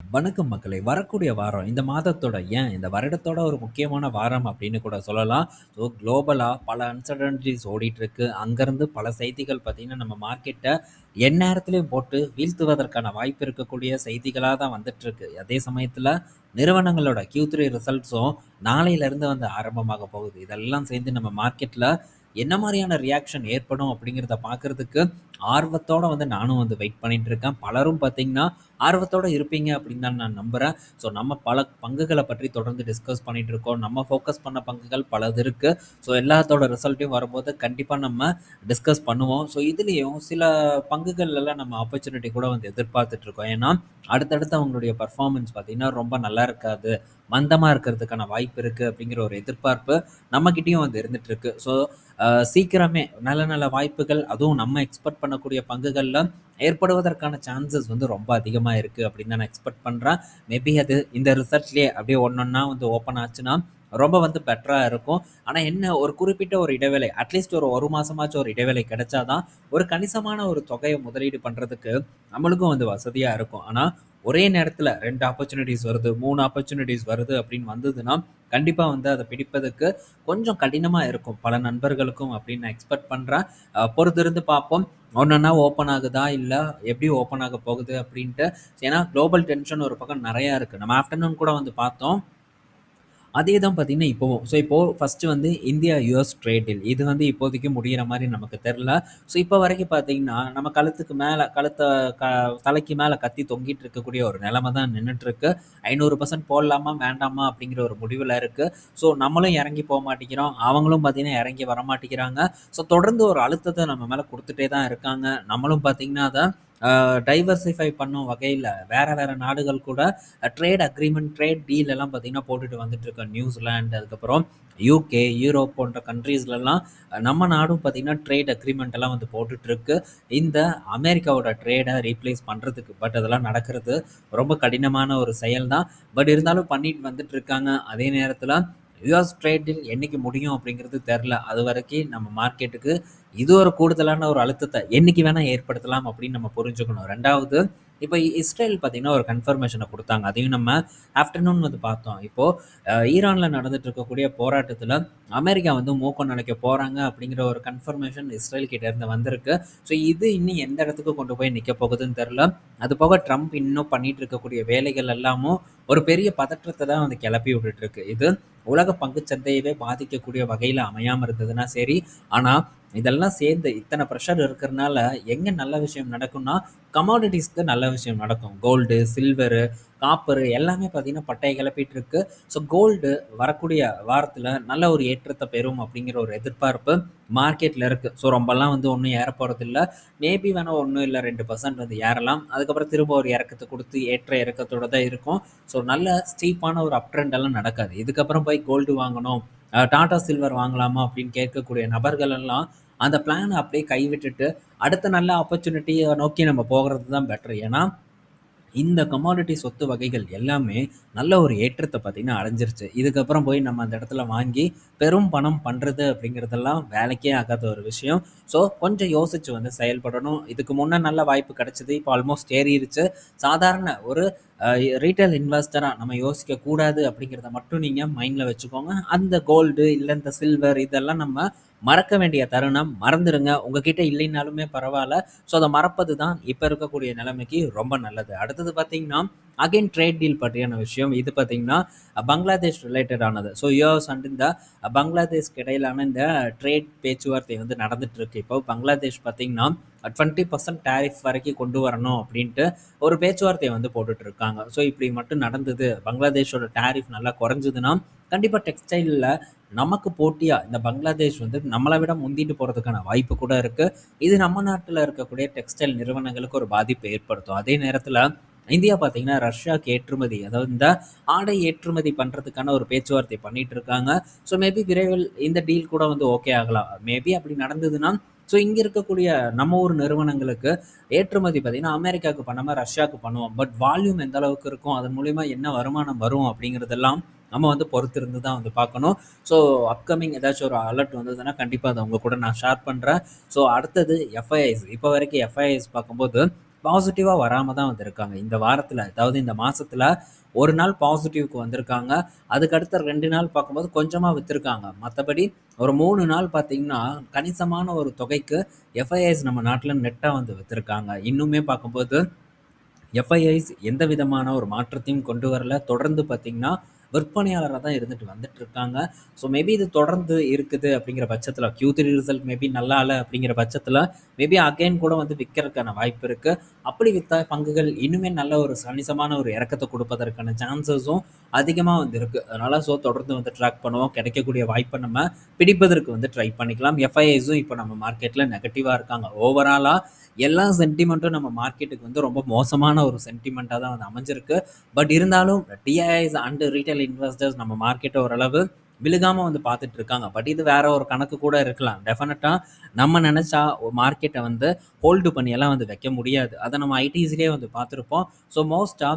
வணக்கம் மக்களே! வரக்கூடிய வாரம், இந்த மாதத்தோட ஏன் இந்த வருடத்தோட ஒரு முக்கியமான வாரம் அப்படின்னு கூட சொல்லலாம். ஸோ குளோபலாக பல அன்சர்டன்டிஸ் ஓடிட்டுருக்கு. அங்கேருந்து பல செய்திகள் பார்த்திங்கன்னா நம்ம மார்க்கெட்டை எந்நேரத்துலையும் போட்டு வீழ்த்துவதற்கான வாய்ப்பு இருக்கக்கூடிய செய்திகளாக தான் வந்துட்டுருக்கு. அதே சமயத்தில் நிறுவனங்களோட Q3 ரிசல்ட்ஸும் நாளையிலேருந்து வந்து ஆரம்பமாக போகுது. இதெல்லாம் சேர்ந்து நம்ம மார்க்கெட்டில் என்ன மாதிரியான ரியாக்ஷன் ஏற்படும் அப்படிங்கிறத பார்க்கறதுக்கு ஆர்வத்தோட வந்து நானும் வந்து வெயிட் பண்ணிட்டு இருக்கேன். பலரும் பார்த்தீங்கன்னா, ஆர்வத்தோட இருப்பீங்க அப்படின்னு தான் நான் நம்புகிறேன் ஸோ நம்ம பல பங்குகளை பற்றி தொடர்ந்து டிஸ்கஸ் பண்ணிட்டு இருக்கோம். நம்ம ஃபோக்கஸ் பண்ண பங்குகள் பலது இருக்குது ஸோ எல்லாத்தோட ரிசல்ட்டையும் வரும்போது கண்டிப்பாக நம்ம டிஸ்கஸ் பண்ணுவோம். ஸோ இதுலேயும் சில பங்குகள்லாம் நம்ம ஆப்பர்ச்சுனிட்டி கூட வந்து எதிர்பார்த்துட்ருக்கோம் ஏன்னா, அடுத்தடுத்து அவங்களுடைய பர்ஃபார்மன்ஸ் பார்த்திங்கன்னா ரொம்ப நல்லா இருக்காது. மந்தமாக இருக்கிறதுக்கான வாய்ப்பு இருக்குது அப்படிங்கிற ஒரு எதிர்பார்ப்பு நம்மக்கிட்டேயும் வந்து இருந்துகிட்ருக்கு ஸோ சீக்கிரமே நல்ல நல்ல வாய்ப்புகள் அதுவும் நம்ம எக்ஸ்பெக்ட் பண்ணக்கூடிய பங்குகளில் ஏற்படுவதற்கான சான்சஸ் வந்து ரொம்ப அதிகமாக இருக்கு அப்படின்னு நான் எக்ஸ்பெக்ட் பண்ணுறேன் மேபி அது இந்த ரிசர்ச்லேயே அப்படியே ஒண்ணொண்ணா வந்து ஓப்பன் ஆச்சுன்னா, ரொம்ப வந்து பெட்டராக இருக்கும். ஆனால் என்ன ஒரு குறிப்பிட்ட ஒரு இடைவேளை அட்லீஸ்ட் ஒரு ஒரு மாதமாச்சும் ஒரு இடைவேளை கிடைச்சா தான், ஒரு கணிசமான ஒரு தொகையை முதலீடு பண்ணுறதுக்கு நம்மளுக்கும் வந்து வசதியாக இருக்கும். ஆனால் ஒரே நேரத்தில் ரெண்டு ஆப்பர்ச்சுனிட்டிஸ் வருது, மூணு ஆப்பர்ச்சுனிட்டீஸ் வருது அப்படின்னு வந்ததுன்னா, கண்டிப்பாக வந்து அதை பிடிப்பதற்கு கொஞ்சம் கடினமாக இருக்கும். பல நண்பர்களுக்கும் அப்படின்னு நான் எக்ஸ்பெக்ட் பண்ணுறேன் பொறுத்திருந்து பார்ப்போம். ஒன்றுன்னா ஓப்பன் ஆகுதா? இல்லை எப்படி ஓப்பன் ஆக போகுது அப்படின்ட்டு. ஏன்னா குளோபல் டென்ஷன் ஒரு பக்கம் நிறையா இருக்குது நம்ம ஆஃப்டர்நூன் கூட வந்து பார்த்தோம். அதே தான் பார்த்தீங்கன்னா இப்போவும் ஸோ இப்போது ஃபஸ்ட்டு வந்து இந்தியா யூஎஸ் ட்ரேடில் இது வந்து இப்போதைக்கு முடிகிற மாதிரி நமக்கு தெரில ஸோ இப்போ வரைக்கும் பார்த்தீங்கன்னா, நம்ம கழுத்துக்கு மேலே கழுத்த க தலைக்கு மேலே கத்தி தொங்கிட்டு இருக்கக்கூடிய ஒரு நிலைமை தான் நின்றுட்டுருக்கு ஐநூறு பர்சன்ட் போடலாமா? வேண்டாமா? அப்படிங்கிற ஒரு முடிவில் இருக்குது ஸோ நம்மளும் இறங்கி போக மாட்டேங்கிறோம். அவங்களும் பார்த்தீங்கன்னா இறங்கி வர மாட்டேங்கிறாங்க ஸோ தொடர்ந்து ஒரு அழுத்தத்தை நம்ம மேலே கொடுத்துட்டே தான் இருக்காங்க. நம்மளும் பார்த்தீங்கன்னா, அதை டைவர்சிஃபை பண்ணும் வகையில் வேறு வேறு நாடுகள் கூட ட்ரேட் அக்ரிமெண்ட் ட்ரேட் டீல் எல்லாம் பார்த்திங்கன்னா போட்டுட்டு வந்துட்டுருக்கோம். நியூசிலாந்து, அதுக்கப்புறம் யூகே யூரோப் போன்ற கண்ட்ரீஸ்லலாம் நம்ம நாடும் பார்த்தீங்கன்னா, ட்ரேட் அக்ரிமெண்ட் எல்லாம் வந்து போட்டுட்ருக்கு இந்த அமெரிக்காவோட ட்ரேடை ரீப்ளேஸ் பண்ணுறதுக்கு பட் அதெல்லாம் நடக்கிறது ரொம்ப கடினமான ஒரு செயல் தான். பட் இருந்தாலும் பண்ணிட்டு வந்துட்டுருக்காங்க. அதே நேரத்தில் யுஎஸ் ட்ரேடில் என்றைக்கு முடியும் அப்படிங்கிறது தெரில அது வரைக்கும் நம்ம மார்க்கெட்டுக்கு இது ஒரு கூடுதலான ஒரு அழுத்தத்தை என்னைக்கு வேணால் ஏற்படுத்தலாம் அப்படின்னு நம்ம புரிஞ்சுக்கணும். ரெண்டாவது இப்போ இஸ்ரேல் பார்த்தீங்கன்னா, ஒரு கன்ஃபர்மேஷனை கொடுத்தாங்க அதையும் நம்ம ஆஃப்டர்நூன் வந்து பார்த்தோம். இப்போது ஈரானில் நடந்துட்டு இருக்கக்கூடிய போராட்டத்தில் அமெரிக்கா வந்து மூக்கம் நினைக்க போகிறாங்க அப்படிங்கிற ஒரு கன்ஃபர்மேஷன் இஸ்ரேல் கிட்டேருந்து வந்திருக்கு. ஸோ இது இன்னும் எந்த இடத்துக்கு கொண்டு போய் நிற்க போகுதுன்னு தெரில அது போக ட்ரம்ப் இன்னும் பண்ணிட்டு இருக்கக்கூடிய வேலைகள் எல்லாமும் ஒரு பெரிய பதற்றத்தை தான் வந்து கிளப்பி விட்டுட்டுருக்கு. இது உலக பங்குச்சந்தையவே பாதிக்கக்கூடிய வகையில் அமையாமல் இருந்ததுன்னா சரி. ஆனால் இதெல்லாம் சேர்ந்து இத்தனை ப்ரெஷர் இருக்கிறனால எங்கே நல்ல விஷயம் நடக்கும்னா, கமாடிட்டிஸ்க்கு நல்ல விஷயம் நடக்கும். கோல்டு, சில்வரு, காப்பரு எல்லாமே பார்த்தீங்கன்னா கிளப்பிட்டு இருக்கு ஸோ கோல்டு வரக்கூடிய வாரத்தில் நல்ல ஒரு ஏற்றத்தை பெறும் அப்படிங்கிற ஒரு எதிர்பார்ப்பு மார்க்கெட்டில் இருக்கு. ஸோ ரொம்பலாம் வந்து ஒன்றும் ஏற போகிறது இல்லை மேபி வேணால் ஒன்றும் இல்லை ரெண்டு பர்சன்ட் வந்து ஏறலாம். அதுக்கப்புறம் திரும்ப ஒரு இறக்கத்தை கொடுத்து ஏற்ற இறக்கத்தோட தான் இருக்கும். ஸோ நல்ல ஸ்டீப்பான ஒரு அப் எல்லாம் நடக்காது. இதுக்கப்புறம் போய் கோல்டு வாங்கணும், டாடா சில்வர் வாங்கலாமா அப்படின்னு கேட்கக்கூடிய நபர்கள் எல்லாம் அந்த பிளான அப்படியே கைவிட்டுட்டு, அடுத்த நல்ல ஆப்பர்ச்சுனிட்டியை நோக்கி நம்ம போகிறது தான் பெட்டர். ஏன்னா, இந்த கமாடிட்டி சொத்து வகைகள் எல்லாமே நல்ல ஒரு ஏற்றத்தை பார்த்தீங்கன்னா அடைஞ்சிருச்சு. இதுக்கப்புறம் போய் நம்ம அந்த இடத்துல வாங்கி பெரும் பணம் பண்ணுறது அப்படிங்கிறதெல்லாம் வேலைக்கே ஆகாத ஒரு விஷயம். ஸோ கொஞ்சம் யோசித்து வந்து செயல்படணும். இதுக்கு முன்னே நல்ல வாய்ப்பு கிடச்சிது இப்போ ஆல்மோஸ்ட் ஏறிடுச்சு சாதாரண ஒரு ரீட்டைல் ரீட்டெயில் நம்ம யோசிக்க கூடாது அப்படிங்கிறத மட்டும் நீங்கள் மைண்டில் வச்சுக்கோங்க. அந்த கோல்டு இல்லை இந்த சில்வர் இதெல்லாம் நம்ம மறக்க வேண்டிய தருணம். மறந்துடுங்க உங்ககிட்ட இல்லைனாலுமே பரவாயில்ல ஸோ அதை மறப்பது தான் இப்போ இருக்கக்கூடிய நிலைமைக்கு ரொம்ப நல்லது. அடுத்தது பார்த்தீங்கன்னா, அகைன் ட்ரேட் டீல் பற்றியான விஷயம். இது பார்த்தீங்கன்னா, பங்களாதேஷ் ரிலேட்டடானது ஸோ யூஎஸ் அண்ட் இந்த பங்களாதேஷ்க்கு இடையிலான இந்த ட்ரேட் பேச்சுவார்த்தை வந்து நடந்துட்டு இருக்கு. இப்போ பங்களாதேஷ் பார்த்தீங்கன்னா, 20% டாரிஃப் வரைக்கும் கொண்டு வரணும் அப்படின்ட்டு ஒரு பேச்சுவார்த்தையை வந்து போட்டுட்டு இருக்காங்க. ஸோ இப்படி மட்டும் நடந்தது. பங்களாதேஷோட டேரிஃப் நல்லா குறைஞ்சதுன்னா, கண்டிப்பாக டெக்ஸ்டைலில் நமக்கு போட்டியாக இந்த பங்களாதேஷ் வந்து நம்மளை விட முந்திட்டு போகிறதுக்கான வாய்ப்பு கூட இருக்குது இது நம்ம நாட்டில் இருக்கக்கூடிய டெக்ஸ்டைல் நிறுவனங்களுக்கு ஒரு பாதிப்பை ஏற்படுத்தும். அதே நேரத்தில் இந்தியா பார்த்தீங்கன்னா, ரஷ்யாவுக்கு ஏற்றுமதி அதாவது இந்த ஆடை ஏற்றுமதி பண்ணுறதுக்கான ஒரு பேச்சுவார்த்தை பண்ணிட்டு இருக்காங்க. ஸோ மேபி விரைவில் இந்த டீல் கூட வந்து ஓகே ஆகலாம். மேபி அப்படி நடந்ததுன்னா, ஸோ இங்கே இருக்கக்கூடிய நம்ம ஊர் நிறுவனங்களுக்கு ஏற்றுமதி பார்த்தீங்கன்னா, அமெரிக்காவுக்கு பண்ணாமல் ரஷ்யாவுக்கு பண்ணுவோம். பட் வால்யூம் எந்த அளவுக்கு இருக்கும்? அதன் மூலிமா என்ன வருமானம் வரும்? அப்படிங்கிறதெல்லாம் நம்ம வந்து பொறுத்திருந்து தான் வந்து பார்க்கணும். ஸோ அப்கமிங் ஏதாச்சும் ஒரு அலர்ட் வந்ததுன்னா, கண்டிப்பாக அதை உங்கள் கூட நான் ஷேர் பண்ணுறேன் ஸோ அடுத்தது எஃப்ஐஐஸ். இப்போ வரைக்கும் எஃப்ஐஐஸ் பார்க்கும்போது பாசிட்டிவாக வராம தான் வந்திருக்காங்க இந்த வாரத்தில் அதாவது இந்த மாதத்தில் ஒரு நாள் பாசிட்டிவ்க்கு வந்திருக்காங்க. அதுக்கு அடுத்த 2 நாள் பார்க்கும்போது கொஞ்சமாக விற்றுருக்காங்க மற்றபடி ஒரு மூணு நாள் பார்த்தீங்கன்னா, கணிசமான ஒரு தொகைக்கு எஃப்ஐஐஸ் நம்ம நாட்டில் நெட்டாக வந்து விற்றுருக்காங்க இன்னுமே பார்க்கும்போது எஃப்ஐஐஸ் எந்த விதமான ஒரு மாற்றத்தையும் கொண்டு வரல. தொடர்ந்து பார்த்திங்கன்னா விற்பனையாளராக தான் இருந்துட்டு வந்துட்டு இருக்காங்க. ஸோ மேபி இது தொடர்ந்து இருக்குது அப்படிங்கிற பட்சத்தில் கியூ த்ரீ ரிசல்ட் மேபி நல்லா இல்லை அப்படிங்கிற பட்சத்தில் மேபி அகைன் கூட வந்து விற்கிறதுக்கான வாய்ப்பு இருக்குது அப்படி விற்ற பங்குகள் இன்னுமே நல்ல ஒரு கணிசமான ஒரு இறக்கத்தை கொடுப்பதற்கான சான்சஸும் அதிகமாக வந்து இருக்குது அதனால் ஸோ தொடர்ந்து வந்து ட்ராக் பண்ணுவோம். கிடைக்கக்கூடிய வாய்ப்பை நம்ம பிடிப்பதற்கு வந்து ட்ரை பண்ணிக்கலாம். எஃப்ஐஐஸும் இப்போ நம்ம மார்க்கெட்டில் நெகட்டிவாக இருக்காங்க. ஓவராலாக எல்லா சென்டிமெண்ட்டும் நம்ம மார்க்கெட்டுக்கு வந்து ரொம்ப மோசமான ஒரு சென்டிமெண்ட்டாக தான் வந்து அமைஞ்சிருக்கு. பட் இருந்தாலும் டிஐஐஸ் ரீட்டைல் ரீட்டெயில் இன்வெஸ்டர்ஸ் நம்ம மார்க்கெட்டை ஓரளவு விழுகாம வந்து பார்த்துட்டு இருக்காங்க. பட் இது வேற ஒரு கணக்கு கூட இருக்கலாம். டெஃபினட்டாக நம்ம நினச்சா மார்க்கெட்டை வந்து ஹோல்டு பண்ணியெல்லாம் வந்து வைக்க முடியாது. அதை நம்ம ஐடிஸ்லேயே வந்து பார்த்துருப்போம் ஸோ மோஸ்ட்டாக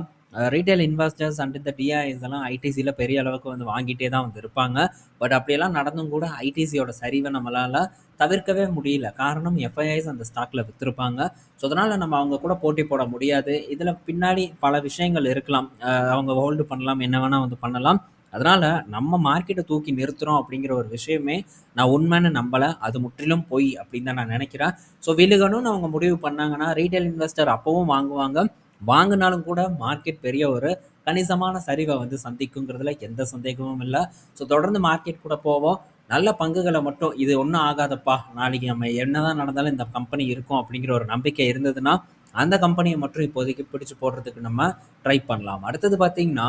ரீட்டைல் இன்வெஸ்டர்ஸ் அண்ட் இந்த டிஐஐஸ் எல்லாம் ஐடிசியில் பெரிய அளவுக்கு வந்து வாங்கிட்டே தான் வந்து இருப்பாங்க. பட் அப்படியெல்லாம் நடந்தும் கூட ஐடிசியோட சரிவை நம்மளால் தவிர்க்கவே முடியல. காரணம் எஃப்ஐஐஸ் அந்த ஸ்டாக்ல விற்றுருப்பாங்க ஸோ அதனால் நம்ம அவங்க கூட போட்டி போட முடியாது. இதில் பின்னாடி பல விஷயங்கள் இருக்கலாம். அவங்க ஹோல்டு பண்ணலாம். என்ன வேணால் வந்து பண்ணலாம். அதனால் நம்ம மார்க்கெட்டை தூக்கி நிறுத்துகிறோம் அப்படிங்கிற ஒரு விஷயமே நான் உண்மைன்னு நம்பலை அது முற்றிலும் பொய் அப்படின்னு தான் நான் நினைக்கிறேன் ஸோ விழுகணும்னு அவங்க முடிவு பண்ணாங்கன்னா, ரீட்டைல் இன்வெஸ்டர் அப்போவும் வாங்குவாங்க. வாங்கினாலும் கூட மார்க்கெட் பெரிய ஒரு கணிசமான சரிவை வந்து சந்திக்குங்கிறதுல எந்த சந்தேகமும் இல்லை ஸோ தொடர்ந்து மார்க்கெட் கூட போவோம். நல்ல பங்குகளை மட்டும் இது ஒன்றும் ஆகாதப்பா, நாளைக்கு நம்ம என்னதான் நடந்தாலும் இந்த கம்பெனி இருக்கும் அப்படிங்கிற ஒரு நம்பிக்கை இருந்ததுன்னா, அந்த கம்பெனியை மட்டும் இப்போதைக்கு பிடிச்சு போடுறதுக்கு நம்ம ட்ரை பண்ணலாம். அடுத்தது பார்த்தீங்கன்னா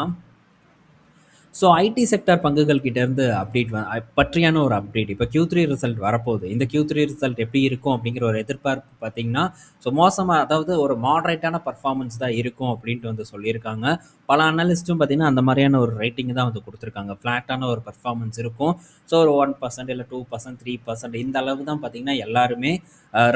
ஸோ ஐடி செக்டார் பங்குகள் அப்டேட் வ பற்றியான ஒரு அப்டேட். இப்போ கியூ த்ரீ ரிசல்ட் வரப்போகுது. இந்த Q3 ரிசல்ட் எப்படி இருக்கும் அப்படிங்கிற ஒரு எதிர்பார்ப்பு பார்த்தீங்கன்னா, ஸோ மோசமாக அதாவது ஒரு மாடரேட்டான பர்ஃபார்மன்ஸ் தான் இருக்கும் அப்படின்ட்டு வந்து சொல்லியிருக்காங்க. பல அனலிஸ்ட்டும் பார்த்தீங்கன்னா, அந்த மாதிரியான ஒரு ரேட்டிங் தான் வந்து கொடுத்துருக்காங்க ஃப்ளாட்டான ஒரு பர்ஃபார்மன்ஸ் இருக்கும். ஸோ ஒரு ஒன் பர்சன்ட் இல்லை டூ பர்சன்ட் த்ரீ பர்சன்ட் இந்த அளவு தான் பார்த்தீங்கன்னா, எல்லாருமே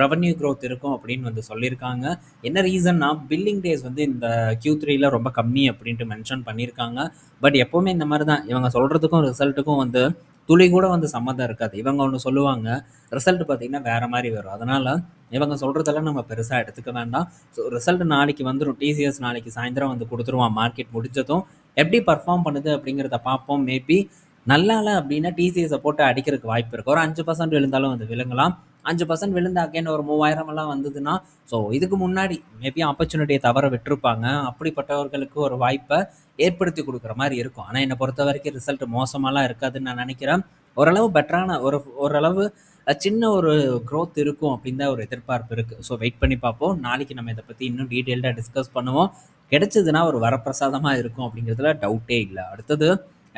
ரெவன்யூ க்ரோத் இருக்கும் அப்படின்னு வந்து சொல்லியிருக்காங்க. என்ன ரீசன்னா, பில்லிங் டேஸ் வந்து இந்த Q3ல ரொம்ப கம்மி அப்படின்ட்டு மென்ஷன் பண்ணியிருக்காங்க. பட் எப்போவுமே இந்த மாதிரி தான். இவங்க சொல்றதுக்கும், ரிசல்ட்டுக்கும் வந்து துளி கூட வந்து சம்மந்தம் இருக்காது. இவங்க ஒன்று சொல்லுவாங்க. ரிசல்ட் பார்த்தீங்கன்னா, வேற மாதிரி வரும். அதனால இவங்க சொல்றதெல்லாம் நம்ம பெருசாக எடுத்துக்க வேண்டாம். ஸோ ரிசல்ட் நாளைக்கு வந்துடும் டிசிஎஸ் நாளைக்கு சாயந்தரம் வந்து கொடுத்துருவான் மார்க்கெட் முடிஞ்சதும் எப்படி பர்ஃபார்ம் பண்ணுது அப்படிங்கிறத பார்ப்போம். மேபி நல்லா அப்படின்னா டிசிஎஸை போட்டு அடிக்கிறதுக்கு வாய்ப்பு இருக்கு. ஒரு அஞ்சு பர்சன்ட் விழுந்தாலும் வந்து விழுங்கலாம். அஞ்சு பர்சன்ட் விழுந்து அகைன் ஒரு 3000 எல்லாம் வந்ததுன்னா, ஸோ இதுக்கு முன்னாடி மேபி ஆப்பர்ச்சுனிட்டியை தவற விட்டுருப்பாங்க. அப்படிப்பட்டவர்களுக்கு ஒரு வாய்ப்பை ஏற்படுத்தி கொடுக்குற மாதிரி இருக்கும். ஆனால் என்னை பொறுத்த வரைக்கும் ரிசல்ட் மோசமாலாம் இருக்காதுன்னு நான் நினைக்கிறேன் ஓரளவு பெட்டரான ஒரு ஓரளவு சின்ன ஒரு க்ரோத் இருக்கும் அப்படின்னு தான் ஒரு எதிர்பார்ப்பு இருக்குது ஸோ வெயிட் பண்ணி பார்ப்போம். நாளைக்கு நம்ம இதை பற்றி இன்னும் டீட்டெயில்டாக டிஸ்கஸ் பண்ணுவோம். கிடைச்சதுன்னா ஒரு வரப்பிரசாதமாக இருக்கும் அப்படிங்கிறதுல டவுட்டே இல்லை அடுத்தது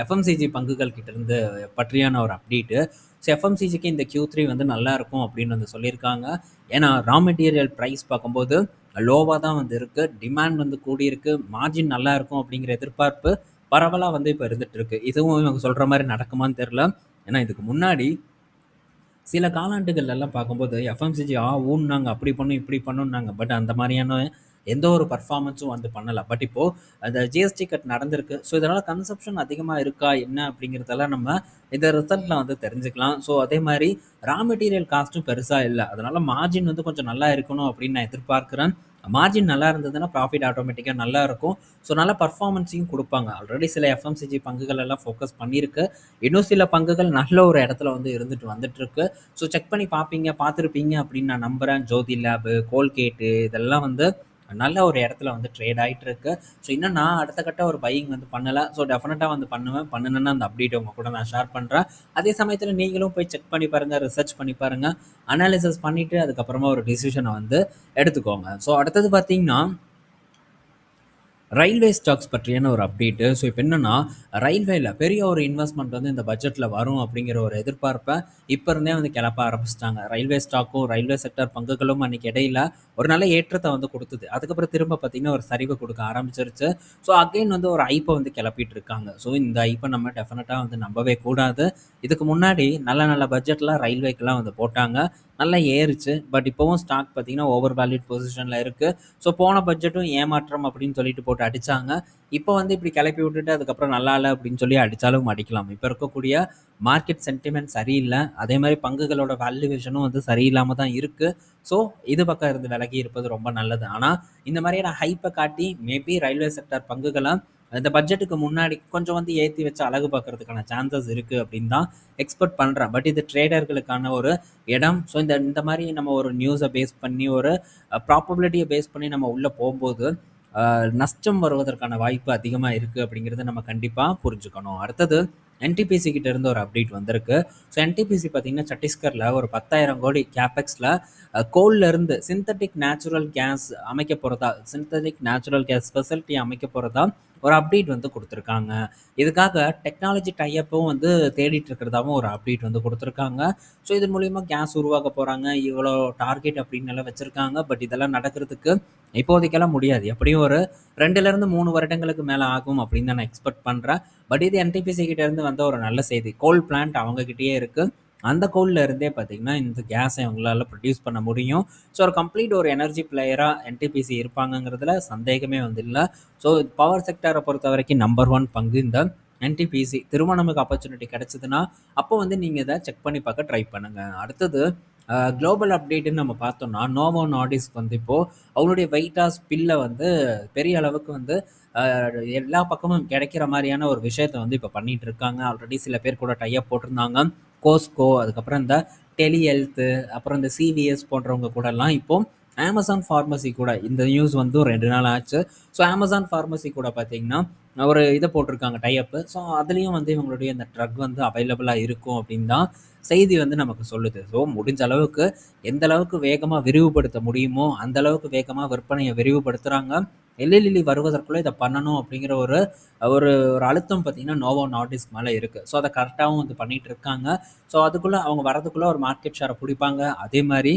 எஃப்எம்சிஜி பங்குகள் கிட்டேருந்து பற்றியான ஒரு அப்டேட்டு. ஸோ எஃப்எம்சிஜிக்கு இந்த Q3 வந்து நல்லா இருக்கும் அப்படின்னு வந்து சொல்லியிருக்காங்க. ஏன்னா ரா மெட்டீரியல் ப்ரைஸ் பார்க்கும்போது லோவாக தான் வந்து இருக்குது டிமாண்ட் வந்து கூடியிருக்கு. மார்ஜின் நல்லா இருக்கும் அப்படிங்கிற எதிர்பார்ப்பு பரவலாக வந்து இப்போ இருந்துகிட்ருக்கு இதுவும் இவங்க சொல்கிற மாதிரி நடக்குமான்னு தெரில ஏன்னா இதுக்கு முன்னாடி சில காலாண்டுகள்லாம் பார்க்கும்போது எஃப்எம்சிஜி ஆ ஊன்னாங்க. அப்படி பண்ணும், இப்படி பண்ணுன்னாங்க பட் அந்த மாதிரியான எந்த ஒரு பர்ஃபார்மன்ஸும் வந்து பண்ணலை பட் இப்போ அந்த ஜிஎஸ்டி கட் நடந்திருக்கு. ஸோ இதனால் கன்செப்ஷன் அதிகமாக இருக்கா என்ன அப்படிங்கிறதெல்லாம் நம்ம இந்த ரிசல்ட்டில் வந்து தெரிஞ்சுக்கலாம். ஸோ அதே மாதிரி ரா மெட்டீரியல் காஸ்ட்டும் பெருசாக இல்லை அதனால் மார்ஜின் வந்து கொஞ்சம் நல்லா இருக்கணும் அப்படின்னு நான் எதிர்பார்க்குறேன் மார்ஜின் நல்லா இருந்ததுன்னா ப்ராஃபிட் ஆட்டோமேட்டிக்காக நல்லா இருக்கும். ஸோ நல்ல பர்ஃபார்மன்ஸையும் கொடுப்பாங்க ஆல்ரெடி சில எஃப்எம்சிஜி பங்குகள் எல்லாம் ஃபோக்கஸ் பண்ணியிருக்கு. இன்னும் சில பங்குகள் நல்ல ஒரு இடத்துல வந்து இருந்துட்டு வந்துட்டுருக்கு ஸோ செக் பண்ணி பார்ப்பீங்க, பார்த்துருப்பீங்க அப்படின்னு நான் நம்புறேன். ஜோதி லேபு, கோல்கேட்டு இதெல்லாம் வந்து நல்ல ஒரு இடத்துல வந்து ட்ரேட் ஆகிட்டு இருக்கு. ஸோ இன்னும் நான் அடுத்த கட்ட ஒரு பையிங் வந்து பண்ணலை ஸோ டெஃபினட்டாக வந்து பண்ணுவேன். பண்ணுனேன்னா அந்த அப்டேட் உங்கள் கூட நான் ஷேர் பண்ணுறேன் அதே சமயத்தில் நீங்களும் போய் செக் பண்ணி பாருங்கள் ரிசர்ச் பண்ணி பாருங்கள் அனாலிசிஸ் பண்ணிவிட்டு அதுக்கப்புறமா ஒரு டிசிஷனை வந்து எடுத்துக்கோங்க. ஸோ அடுத்தது பார்த்தீங்கன்னா ரயில்வே ஸ்டாக்ஸ் பற்றியான ஒரு அப்டேட்டு. ஸோ இப்போ என்னென்னா ரயில்வேல பெரிய ஒரு இன்வெஸ்ட்மெண்ட் வந்து இந்த பட்ஜெட்டில் வரும் அப்படிங்கிற ஒரு எதிர்பார்ப்பை இப்போ இருந்தே வந்து கிளப்ப ஆரம்பிச்சிட்டாங்க ரயில்வே ஸ்டாக்கும், ரயில்வே செக்டார் பங்குகளும் அன்றைக்கி இடையில ஒரு நல்ல ஏற்றத்தை வந்து கொடுத்தது அதுக்கப்புறம் திரும்ப பார்த்திங்கன்னா ஒரு சரிவு கொடுக்க ஆரம்பிச்சிருச்சு. ஸோ அகைன் வந்து ஒரு ஐப்பை வந்து கிளப்பிட்டு இருக்காங்க. ஸோ இந்த ஐப்பை நம்ம டெஃபினட்டாக வந்து நம்பவே கூடாது. இதுக்கு முன்னாடி நல்ல நல்ல பட்ஜெட்லாம் ரயில்வேக்கெல்லாம் வந்து போட்டாங்க. நல்லா ஏறுச்சு. பட் இப்பவும் ஸ்டாக் பார்த்தீங்கன்னா, ஓவர் வேல்யூட் பொசிஷனில் இருக்குது ஸோ போன பட்ஜெட்டும் ஏமாற்றம் அப்படின்னு சொல்லிட்டு போட்டு அடித்தாங்க இப்போ வந்து இப்படி கிளப்பி விட்டுட்டு அதுக்கப்புறம் நல்லா இல்லை அப்படின்னு சொல்லி அடித்தாலும் அடிக்கலாம். இப்போ இருக்கக்கூடிய மார்க்கெட் சென்டிமெண்ட் சரியில்லை அதே மாதிரி பங்குகளோட வேல்யூவேஷனும் வந்து சரியில்லாமல் தான் இருக்குது ஸோ இது பக்கம் இருந்து விலகி இருப்பது ரொம்ப நல்லது. ஆனால் இந்த மாதிரியான ஹைப்பை காட்டி மேபி ரயில்வே செக்டார் பங்குகளை இந்த பட்ஜெட்டுக்கு முன்னாடி கொஞ்சம் வந்து ஏற்றி வச்சு அழகு பார்க்கறதுக்கான சான்சஸ் இருக்குது அப்படின்னு தான் எக்ஸ்பெக்ட் பண்ணுறேன் பட் இது ட்ரேடர்களுக்கான ஒரு இடம். ஸோ இந்த இந்த மாதிரி நம்ம ஒரு நியூஸை பேஸ் பண்ணி ஒரு ப்ராபபிலிட்டியை பேஸ் பண்ணி நம்ம உள்ளே போகும்போது நஷ்டம் வருவதற்கான வாய்ப்பு அதிகமாக இருக்குது அப்படிங்கிறத நம்ம கண்டிப்பாக புரிஞ்சுக்கணும். அடுத்தது என்டிபிசி கிட்ட இருந்து ஒரு அப்டேட் வந்திருக்கு. ஸோ என்டிபிசி பார்த்தீங்கன்னா, சத்தீஸ்கரில் ஒரு 10,000 கோடி கேபெக்ஸில் கோல்லேருந்து சிந்தட்டிக் நேச்சுரல் கேஸ் அமைக்க போகிறதா சிந்தட்டிக் நேச்சுரல் கேஸ் ஃபெசிலிட்டி அமைக்க போகிறதா ஒரு அப்டேட் வந்து கொடுத்துருக்காங்க. இதுக்காக டெக்னாலஜி டைப்பும் வந்து தேடிட்டு இருக்கிறதாவும் ஒரு அப்டேட் வந்து கொடுத்துருக்காங்க. ஸோ இதன் மூலயமா கேஸ் உருவாக்க போகிறாங்க இவ்வளோ டார்கெட் அப்படின்னு எல்லாம் வச்சுருக்காங்க. பட் இதெல்லாம் நடக்கிறதுக்கு இப்போதைக்கெல்லாம் முடியாது. எப்படியும் ஒரு 2லிருந்து 3 வருடங்களுக்கு மேலே ஆகும் அப்படின்னு தான் நான் எக்ஸ்பெக்ட் பண்ணுறேன் பட் இது என்டிபிசி கிட்டேருந்து வந்த ஒரு நல்ல செய்தி. கோல் பிளான்ட் அவங்கக்கிட்டேயே இருக்குது அந்த கோல்ல இருந்தே பார்த்தீங்கன்னா, இந்த கேஸை அவங்களால ப்ரொடியூஸ் பண்ண முடியும். ஸோ ஒரு கம்ப்ளீட் ஒரு எனர்ஜி பிளேயராக என்டிபிசி இருப்பாங்கங்கிறதுல சந்தேகமே வந்து இல்லை ஸோ பவர் செக்டாரை பொறுத்த வரைக்கும் நம்பர் ஒன் பங்கு இந்த என்டிபிசி. திருமணமுக்கு ஆப்பர்ச்சுனிட்டி கிடைச்சதுன்னா, அப்போ வந்து நீங்கள் இதை செக் பண்ணி பார்க்க ட்ரை பண்ணுங்க. அடுத்தது குளோபல் அப்டேட்டுன்னு நம்ம பார்த்தோம்னா, நோவோ நாடிஸ்க்கு வந்து இப்போது அவங்களுடைய வெயிட்டாஸ் பில்லை வந்து பெரிய அளவுக்கு வந்து எல்லா பக்கமும் கிடைக்கிற மாதிரியான ஒரு விஷயத்த வந்து இப்போ பண்ணிகிட்டு இருக்காங்க. ஆல்ரெடி சில பேர் கூட டையப் போட்டிருந்தாங்க. கோஸ்கோ அதுக்கப்புறம் இந்த டெலி ஹெல்த்து அப்புறம் இந்த சிவிஎஸ் போன்றவங்க கூடலாம் இப்போ அமேசான் ஃபார்மசி கூட இந்த நியூஸ் வந்து ரெண்டு நாள் ஆச்சு. ஸோ அமேசான் ஃபார்மசி கூட பார்த்தீங்கன்னா, ஒரு இதை போட்டிருக்காங்க டை அப். ஸோ அதுலேயும் வந்து இவங்களுடைய இந்த ட்ரக் வந்து அவைலபிளாக இருக்கும் அப்படின்னு தான் செய்தி வந்து நமக்கு சொல்லுது. ஸோ முடிஞ்ச அளவுக்கு எந்த அளவுக்கு வேகமாக விரிவுபடுத்த முடியுமோ, அந்த அளவுக்கு வேகமாக விற்பனையை விரிவுபடுத்துகிறாங்க எல்எல்இலி லில்லி வருவதற்குள்ள இதை பண்ணணும் அப்படிங்கிற ஒரு ஒரு ஒரு அழுத்தம் பார்த்தீங்கன்னா, நோவோ நார்டிஸ்க் மேலே இருக்குது ஸோ அதை கரெக்டாகவும் வந்து பண்ணிகிட்டு இருக்காங்க. ஸோ அதுக்குள்ளே அவங்க வரதுக்குள்ளே ஒரு மார்க்கெட் ஷேரை பிடிப்பாங்க அதே மாதிரி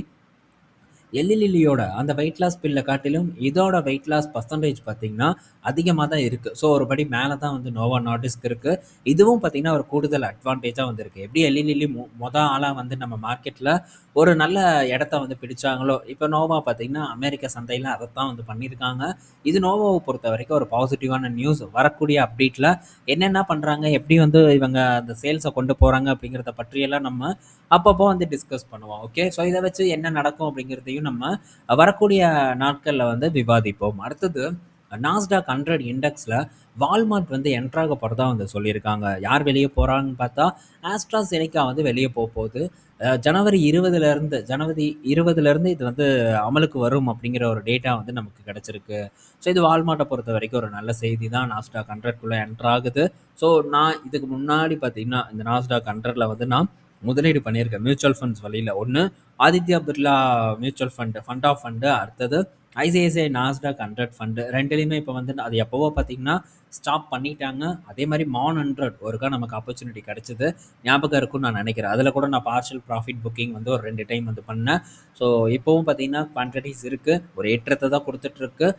எல்லிலியோட அந்த வெயிட் லாஸ் பில்ல காட்டிலும் இதோட வெயிட் லாஸ் பர்சன்டேஜ் பார்த்தீங்கன்னா, அதிகமாக தான் இருக்குது ஸோ ஒரு படி மேலே தான் வந்து நோவா நார்டிஸ்க் இருக்குது இதுவும் பார்த்தீங்கன்னா, ஒரு கூடுதல் அட்வான்டேஜாக வந்திருக்கு எப்படி எல்லி மொ மொதல் ஆளாக வந்து நம்ம மார்க்கெட்டில் ஒரு நல்ல இடத்த வந்து பிடிச்சாங்களோ, இப்போ நோவா பார்த்தீங்கன்னா, அமெரிக்க அதை தான் வந்து பண்ணியிருக்காங்க. இது நோவாவை பொறுத்த வரைக்கும் ஒரு பாசிட்டிவான நியூஸ். வரக்கூடிய அப்டேட்டில் என்னென்ன பண்ணுறாங்க எப்படி வந்து இவங்க அந்த சேல்ஸை கொண்டு போகிறாங்க அப்படிங்கிறத பற்றியெல்லாம் நம்ம அப்பப்போ வந்து டிஸ்கஸ் பண்ணுவோம். ஓகே. ஸோ இதை வச்சு என்ன நடக்கும் அப்படிங்கிறதையும் நம்ம வரக்கூடிய நாட்களில் வந்து விவாதிப்போம். அடுத்தது நாஸ்டாக் ஹண்ட்ரட் இண்டெக்ஸில் வால்மார்ட் வந்து என்ட்ராக போகிறதா வந்து சொல்லியிருக்காங்க. யார் வெளியே போகிறாங்கன்னு பார்த்தா, ஆஸ்ட்ராஸெனெகா வந்து வெளியே போக போகுது ஜனவரி 20லருந்து ஜனவரி 20லருந்து இது வந்து அமலுக்கு வரும் அப்படிங்கிற ஒரு டேட்டா வந்து நமக்கு கிடச்சிருக்கு ஸோ இது வால்மார்ட்டை பொறுத்த வரைக்கும் ஒரு நல்ல செய்தி தான். நாஸ்டாக் ஹண்ட்ரட்குள்ளே என்ட்ராகுது ஸோ நான் இதுக்கு முன்னாடி பார்த்தீங்கன்னா, இந்த நாஸ்டாக் 100ல வந்து நான் முதலீடு பண்ணியிருக்கேன். மியூச்சுவல் ஃபண்ட்ஸ் வழியில் ஒன்று Aditya Birla mutual fund fund of fund அடுத்தது ஐசிஐசிஐ நாஸ்டாக் ஹண்ட்ரட் ஃபண்டு ரெண்டுலேயுமே இப்போ வந்து அது எப்போவோ பார்த்தீங்கன்னா, ஸ்டாப் பண்ணிட்டாங்க. அதே மாதிரி மான் 100 ஒருக்கா நமக்கு ஆப்பர்ச்சுனிட்டி கிடைச்சது. ஞாபகம் இருக்கும்னு நான் நினைக்கிறேன் அதில் கூட நான் பார்ஷியல் ப்ராஃபிட் புக்கிங் வந்து ஒரு ரெண்டு டைம் வந்து பண்ணேன். ஸோ இப்போவும் பார்த்தீங்கன்னா, குவான்டிட்டிஸ் இருக்குது ஒரு ஏற்றத்தை தான் கொடுத்துட்ருக்கு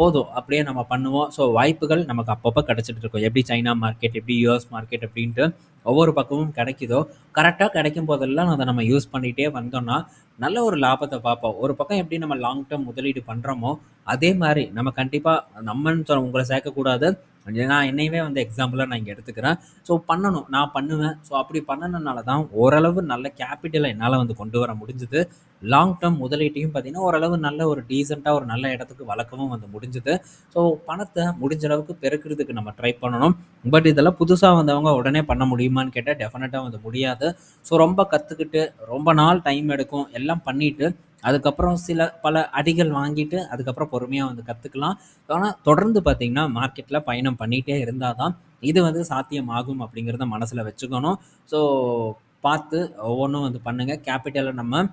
போதும் அப்படியே நம்ம பண்ணுவோம். ஸோ வாய்ப்புகள் நமக்கு அப்பப்போ கிடைச்சிட்டு இருக்கும். எப்படி சைனா மார்க்கெட், எப்படி யூஎஸ் மார்க்கெட் அப்படின்ட்டு ஒவ்வொரு பக்கமும் கிடைக்குதோ, கரெக்டாக கிடைக்கும் போதெல்லாம் அதை நம்ம யூஸ் பண்ணிகிட்டே வந்தோம்னா, நல்ல ஒரு லாபத்தை பார்ப்போம். ஒரு பக்கம் எப்படி நம்ம லாங் டேர்ம் முதலீடு பண்ணுறோமோ அதே மாதிரி நம்ம கண்டிப்பாக நம்மன்னு சொல்ல உங்களை சேர்க்கக்கூடாது. நான் என்னையவே வந்து எக்ஸாம்பிளாக நான் இங்கே எடுத்துக்கிறேன். ஸோ பண்ணணும். நான் பண்ணுவேன். ஸோ அப்படி பண்ணுனனால தான் ஓரளவு நல்ல கேபிட்டலை என்னால் வந்து கொண்டு வர முடிஞ்சுது லாங் டெர்ம் முதலீட்டையும் பார்த்திங்கன்னா ஓரளவு நல்ல ஒரு டீசெண்டாக ஒரு நல்ல இடத்துக்கு வளர்க்கவும் வந்து முடிஞ்சுது ஸோ பணத்தை முடிஞ்ச அளவுக்கு பெருக்கிறதுக்கு நம்ம ட்ரை பண்ணணும். பட் இதெல்லாம் புதுசாக வந்தவங்க உடனே பண்ண முடியுமான்னு கேட்டால் டெஃபினட்டாக வந்து முடியாது. ஸோ ரொம்ப கற்றுக்கிட்டு ரொம்ப நாள் டைம் எடுக்கும். எல்லாம் பண்ணிவிட்டு அதுக்கப்புறம் சில பல அடிகள் வாங்கிட்டு, அதுக்கப்புறம் பொறுமையாக வந்து கற்றுக்கலாம் ஆனால் தொடர்ந்து பார்த்தீங்கன்னா, மார்க்கெட்டில் பயணம் பண்ணிகிட்டே இருந்தால் தான், இது வந்து சாத்தியமாகும் அப்படிங்கிறத மனசில் வச்சுக்கணும். ஸோ பார்த்து ஒவ்வொன்றும் வந்து பண்ணுங்கள் கேபிட்டலை நம்ம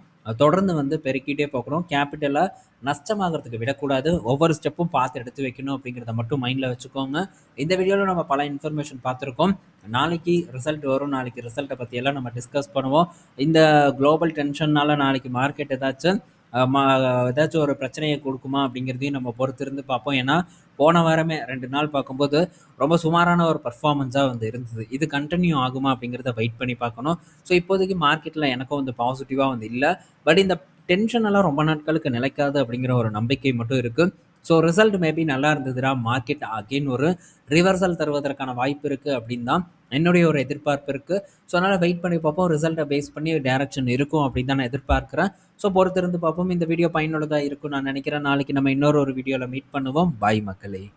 தொடர்ந்து வந்து பெருக்கிட்டே போகணும். கேபிட்டலை நஷ்டமாகறதுக்கு விடக்கூடாது. ஒவ்வொரு ஸ்டெப்பும் பார்த்து எடுத்து வைக்கணும் அப்படிங்கிறத மட்டும் மைண்டில் வச்சுக்கோங்க. இந்த வீடியோவில் நம்ம பல இன்ஃபர்மேஷன் பார்த்துருக்கோம். நாளைக்கு ரிசல்ட் வரும். நாளைக்கு ரிசல்ட்டை பற்றியெல்லாம் நம்ம டிஸ்கஸ் பண்ணுவோம். இந்த குளோபல் டென்ஷன்னால் நாளைக்கு மார்க்கெட் ஏதாச்சும் ஏதாச்சும் ஒரு பிரச்சனையை கொடுக்குமா அப்படிங்கிறதையும் நம்ம பொறுத்திருந்து பார்ப்போம். ஏன்னா, போன வாரமே ரெண்டு நாள் பார்க்கும்போது ரொம்ப சுமாரான ஒரு பர்ஃபார்மன்ஸாக வந்து இருந்தது. இது கண்டினியூ ஆகுமா அப்படிங்கிறத வெயிட் பண்ணி பார்க்கணும். ஸோ இப்போதைக்கு மார்க்கெட்டில் எனக்கும் வந்து பாசிட்டிவாக வந்து இல்லை பட் இந்த டென்ஷன் எல்லாம் ரொம்ப நாட்களுக்கு நிலைக்காது அப்படிங்கிற ஒரு நம்பிக்கை மட்டும் இருக்குது ஸோ ரிசல்ட் மேபி நல்லா இருந்ததுடா மார்க்கெட் அகெயின் ஒரு ரிவர்சல் தருவதற்கான வாய்ப்பு இருக்குது அப்படின்னு தான் என்னுடைய ஒரு எதிர்பார்ப்பு இருக்குது ஸோ அதனால் வெயிட் பண்ணி பார்ப்போம். ரிசல்ட்டை பேஸ் பண்ணி டேரக்ஷன் இருக்கும் அப்படின்னு தான் நான் எதிர்பார்க்குறேன் ஸோ பொறுத்திருந்து பார்ப்போம். இந்த வீடியோ பயனுள்ளதாக இருக்கும் நான் நினைக்கிறேன். நாளைக்கு நம்ம இன்னொரு ஒரு வீடியோவில் மீட் பண்ணுவோம். பாய் மக்களே!